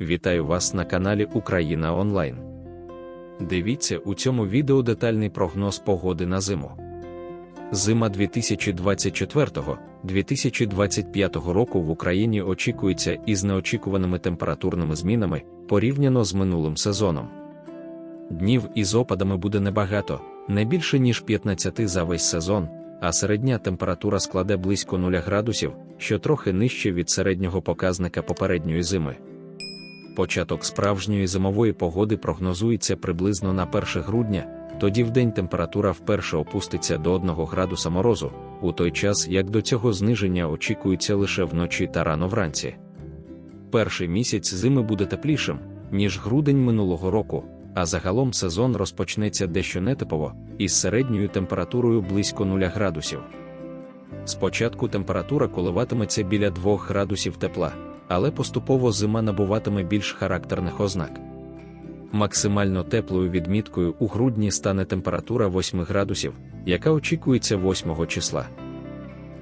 Вітаю вас на каналі Україна Онлайн. Дивіться у цьому відео детальний прогноз погоди на зиму. Зима 2024-2025 року в Україні очікується із неочікуваними температурними змінами порівняно з минулим сезоном. Днів із опадами буде небагато, не більше ніж 15 за весь сезон, а середня температура складе близько 0 градусів, що трохи нижче від середнього показника попередньої зими. Початок справжньої зимової погоди прогнозується приблизно на 1 грудня, тоді вдень температура вперше опуститься до 1 градуса морозу, у той час як до цього зниження очікується лише вночі та рано вранці. Перший місяць зими буде теплішим, ніж грудень минулого року, а загалом сезон розпочнеться дещо нетипово, із середньою температурою близько 0 градусів. Спочатку температура коливатиметься біля 2 градусів тепла, але поступово зима набуватиме більш характерних ознак. Максимально теплою відміткою у грудні стане температура 8 градусів, яка очікується 8 числа.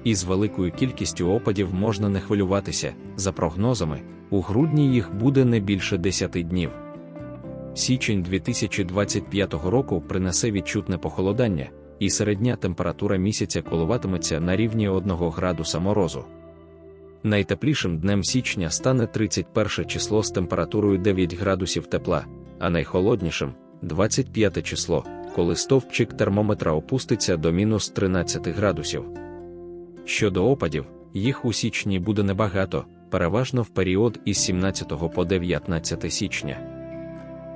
Із великою кількістю опадів можна не хвилюватися, за прогнозами, у грудні їх буде не більше 10 днів. Січень 2025 року принесе відчутне похолодання, і середня температура місяця коливатиметься на рівні 1 градуса морозу. Найтеплішим днем січня стане 31 число з температурою 9 градусів тепла, а найхолоднішим 25 число, коли стовпчик термометра опуститься до мінус 13 градусів. Щодо опадів, їх у січні буде небагато, переважно в період із 17 по 19 січня.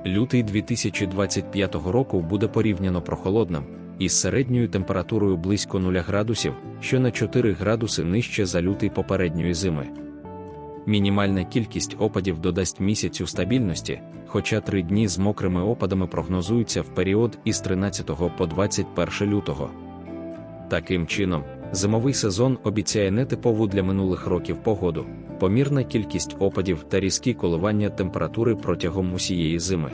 Лютий 2025 року буде порівняно прохолодним, із середньою температурою близько 0 градусів, що на 4 градуси нижче за лютий попередньої зими. Мінімальна кількість опадів додасть місяцю стабільності, хоча три дні з мокрими опадами прогнозуються в період із 13 по 21 лютого. Таким чином, зимовий сезон обіцяє нетипову для минулих років погоду, помірна кількість опадів та різкі коливання температури протягом усієї зими.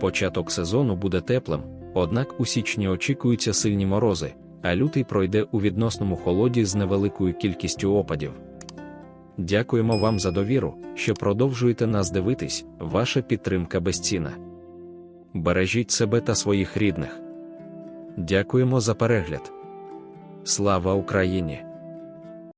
Початок сезону буде теплим, однак у січні очікуються сильні морози, а лютий пройде у відносному холоді з невеликою кількістю опадів. Дякуємо вам за довіру, що продовжуєте нас дивитись, ваша підтримка безцінна. Бережіть себе та своїх рідних. Дякуємо за перегляд. Слава Україні!